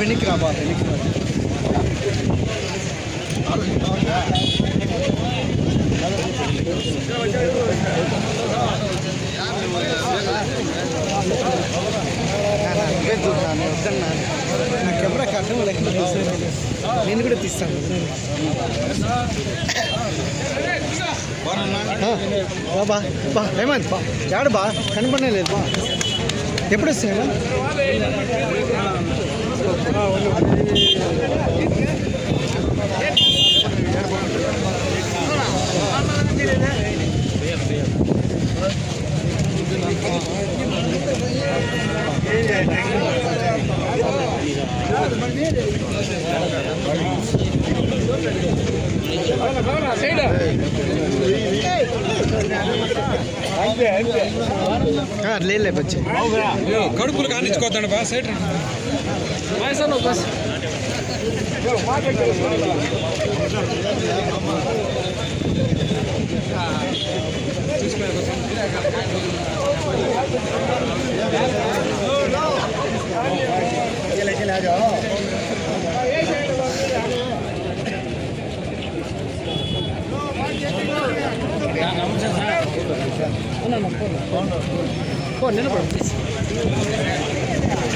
వెనక్కి రా బాబా వెనక్కి రా నా కెమెరా కట్టడం లేకుండా నేను కూడా తీస్తాను. బాబా బా బా బా హేమంత్ బా యాడు బా లేదు. బా ఎప్పుడు వస్తాయి లేదు వచ్చి కడుపులు కానిచ్చుకోద్దండి బా సైడ్ Aysan bas. चले चले आ जाओ फोन फोन फोन फोन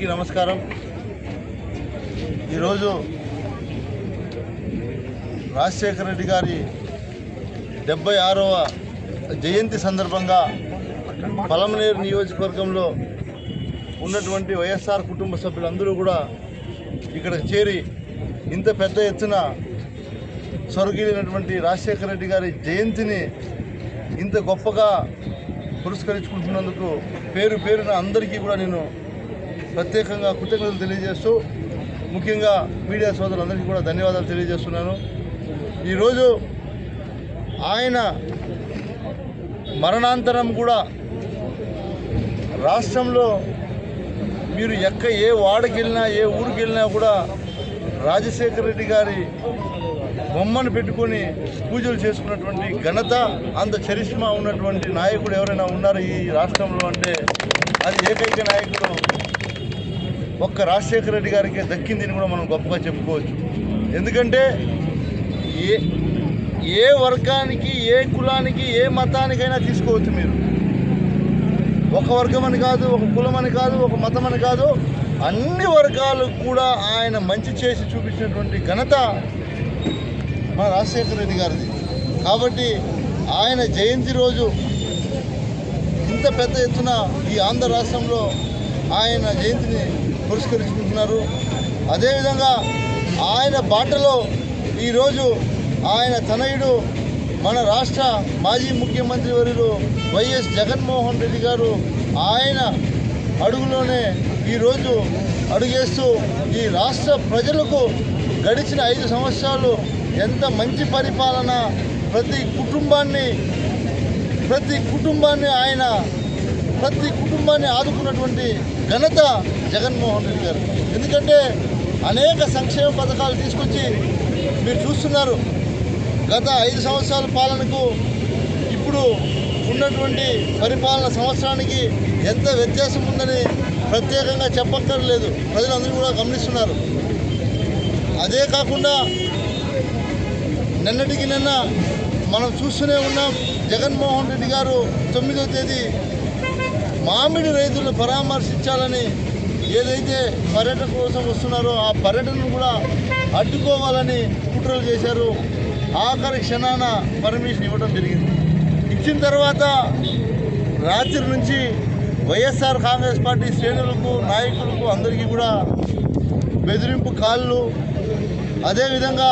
అందరికీ నమస్కారం. ఈరోజు రాజశేఖర రెడ్డి గారి డెబ్బై ఆరవ జయంతి సందర్భంగా పలమనేరు నియోజకవర్గంలో ఉన్నటువంటి వైఎస్ఆర్ కుటుంబ సభ్యులందరూ కూడా ఇక్కడ చేరి ఇంత పెద్ద ఎత్తున స్వర్గీయులైనటువంటి రాజశేఖర రెడ్డి గారి జయంతిని ఇంత గొప్పగా పురస్కరించుకుంటున్నందుకు పేరు పేరున అందరికీ కూడా నేను ప్రత్యేకంగా కృతజ్ఞతలు తెలియజేస్తూ ముఖ్యంగా మీడియా సోదరులందరికీ కూడా ధన్యవాదాలు తెలియజేస్తున్నాను. ఈరోజు ఆయన మరణాంతరం కూడా రాష్ట్రంలో మీరు ఎక్క ఏ వాడకి వెళ్ళినా ఏ ఊరికి వెళ్ళినా కూడా రాజశేఖర రెడ్డి గారి బొమ్మను పెట్టుకొని పూజలు చేసుకున్నటువంటి ఘనత అంత చరిష్మా ఉన్నటువంటి నాయకుడు ఎవరైనా ఉన్నారు ఈ రాష్ట్రంలో అంటే? అది ఏకైక నాయకుడు ఒక్క రాజశేఖర రెడ్డి గారికి దక్కిందని కూడా మనం గొప్పగా చెప్పుకోవచ్చు. ఎందుకంటే ఏ ఏ వర్గానికి ఏ కులానికి ఏ మతానికైనా తీసుకోవచ్చు మీరు. ఒక వర్గం అని కాదు ఒక కులం అని కాదు ఒక మతం అని కాదు అన్ని వర్గాలకు కూడా ఆయన మంచి చేసి చూపించినటువంటి ఘనత మన రాజశేఖర రెడ్డి గారిది. కాబట్టి ఆయన జయంతి రోజు ఇంత పెద్ద ఎత్తున ఈ ఆంధ్ర రాష్ట్రంలో ఆయన జయంతిని పురస్కరించుకుంటున్నారు అదేవిధంగా ఆయన బాటలో ఈరోజు ఆయన తనయుడు మన రాష్ట్ర మాజీ ముఖ్యమంత్రి వర్యులు వైఎస్ జగన్మోహన్ రెడ్డి గారు ఆయన అడుగులోనే ఈరోజు అడుగేస్తూ ఈ రాష్ట్ర ప్రజలకు గడిచిన ఐదు సంవత్సరాలు ఎంత మంచి పరిపాలన ప్రతి కుటుంబాన్ని ప్రతి కుటుంబాన్ని ఆయన ప్రతి కుటుంబాన్ని ఆదుకున్నటువంటి ఘనత జగన్మోహన్ రెడ్డి గారు. ఎందుకంటే అనేక సంక్షేమ పథకాలు తీసుకొచ్చి మీరు చూస్తున్నారు. గత ఐదు సంవత్సరాల పాలనకు ఇప్పుడు ఉన్నటువంటి పరిపాలన సంవత్సరానికి ఎంత వ్యత్యాసం ఉందని ప్రత్యేకంగా చెప్పక్కర్లేదు. ప్రజలందరూ కూడా గమనిస్తున్నారు. అదే కాకుండా నిన్నటికి నిన్న మనం చూస్తూనే ఉన్నాం. జగన్మోహన్ రెడ్డి గారు తొమ్మిదో తేదీ మామిడి రైతులను పరామర్శించాలని ఏదైతే పర్యటన కోసం వస్తున్నారో ఆ పర్యటనను కూడా అడ్డుకోవాలని కుట్రలు చేశారు. ఆఖరి క్షణాన పర్మిషన్ ఇవ్వడం జరిగింది. ఇచ్చిన తర్వాత రాత్రి నుంచి వైఎస్ఆర్ కాంగ్రెస్ పార్టీ శ్రేణులకు నాయకులకు అందరికీ కూడా బెదిరింపు కాళ్ళు. అదేవిధంగా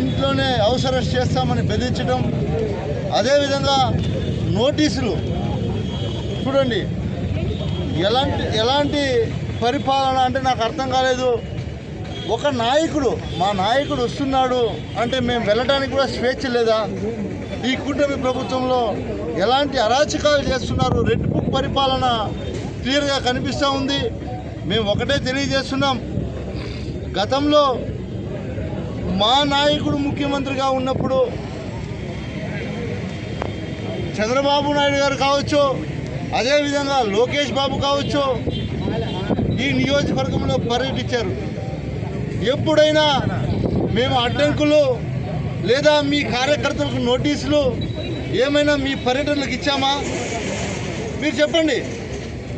ఇంట్లోనే అవసరం చేస్తామని బెదిరించడం అదేవిధంగా నోటీసులు చూడండి. ఎలాంటి ఎలాంటి పరిపాలన అంటే నాకు అర్థం కాలేదు. ఒక నాయకుడు మా నాయకుడు వస్తున్నాడు అంటే మేము వెళ్ళడానికి కూడా స్వేచ్ఛ లేదా? ఈ కూటమి ప్రభుత్వంలో ఎలాంటి అరాచకాలు చేస్తున్నారు? రెడ్ బుక్ పరిపాలన క్లియర్గా కనిపిస్తూ ఉంది. మేము ఒకటే తెలియజేస్తున్నాం. గతంలో మా నాయకుడు ముఖ్యమంత్రిగా ఉన్నప్పుడు చంద్రబాబు నాయుడు గారు కావచ్చు అదేవిధంగా లోకేష్ బాబు కావచ్చు ఈ నియోజకవర్గంలో పర్యటించారు. ఎప్పుడైనా మేము అడ్డంకులు లేదా మీ కార్యకర్తలకు నోటీసులు ఏమైనా మీ పర్యటనలకు ఇచ్చామా? మీరు చెప్పండి.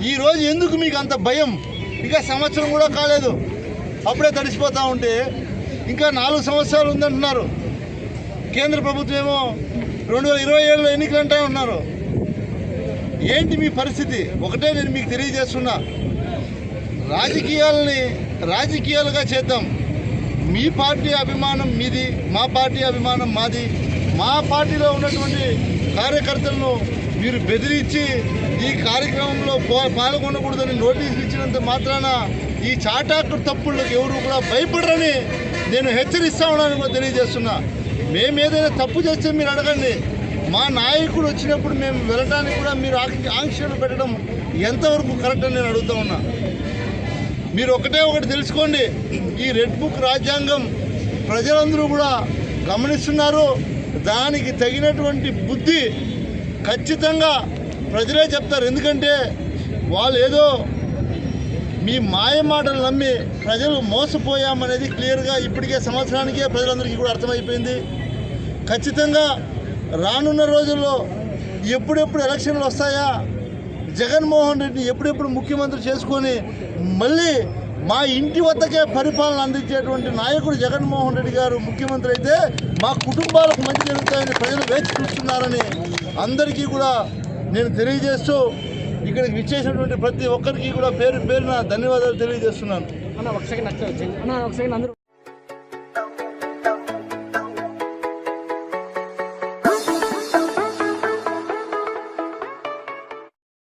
ఈరోజు ఎందుకు మీకు అంత భయం? ఇంకా సంవత్సరం కూడా కాలేదు. అప్పుడే తడిసిపోతూ ఉంటే ఇంకా నాలుగు సంవత్సరాలు ఉందంటున్నారు. కేంద్ర ప్రభుత్వం ఏమో రెండు వేల ఇరవై ఏడులో ఎన్నికలు అంటా ఉన్నారు ఏంటి మీ పరిస్థితి? ఒకటే నేను మీకు తెలియజేస్తున్నా. రాజకీయాలని రాజకీయాలుగా చేద్దాం. మీ పార్టీ అభిమానం మీది మా పార్టీ అభిమానం మాది. మా పార్టీలో ఉన్నటువంటి కార్యకర్తలను మీరు బెదిరించి ఈ కార్యక్రమంలో పాల్గొనకూడదని నోటీసులు ఇచ్చినంత మాత్రాన ఈ చాటాకు తప్పులకు ఎవరు కూడా భయపడరని నేను హెచ్చరిస్తా ఉన్నాను కూడా తెలియజేస్తున్నా. మేము ఏదైనా తప్పు చేస్తే మీరు అడగండి. మా నాయకుడు వచ్చినప్పుడు మేము వెళ్ళడానికి కూడా మీరు ఆంక్షలు పెట్టడం ఎంతవరకు కరెక్ట్ అని నేను అడుగుతా ఉన్నా. మీరు ఒకటే ఒకటి తెలుసుకోండి. ఈ రెడ్ బుక్ రాజ్యాంగం ప్రజలందరూ కూడా గమనిస్తున్నారు. దానికి తగినటువంటి బుద్ధి ఖచ్చితంగా ప్రజలే చెప్తారు. ఎందుకంటే వాళ్ళు ఏదో మీ మాయ మాటలు నమ్మి ప్రజలు మోసపోయామనేది క్లియర్గా ఇప్పటికే సంవత్సరానికే ప్రజలందరికీ కూడా అర్థమైపోయింది. ఖచ్చితంగా రానున్న రోజుల్లో ఎప్పుడెప్పుడు ఎలక్షన్లు వస్తాయా? జగన్మోహన్ రెడ్డిని ఎప్పుడెప్పుడు ముఖ్యమంత్రి చేసుకొని మళ్ళీ మా ఇంటి వద్దకే పరిపాలన అందించేటువంటి నాయకుడు జగన్మోహన్ రెడ్డి గారు ముఖ్యమంత్రి అయితే మా కుటుంబాలకు మంచి జరుగుతాయని ప్రజలు వేచి చూస్తున్నారని అందరికీ కూడా నేను తెలియజేస్తూ ఇక్కడికి విచ్చేసినటువంటి ప్రతి ఒక్కరికి కూడా పేరు పేరున ధన్యవాదాలు తెలియజేస్తున్నాను.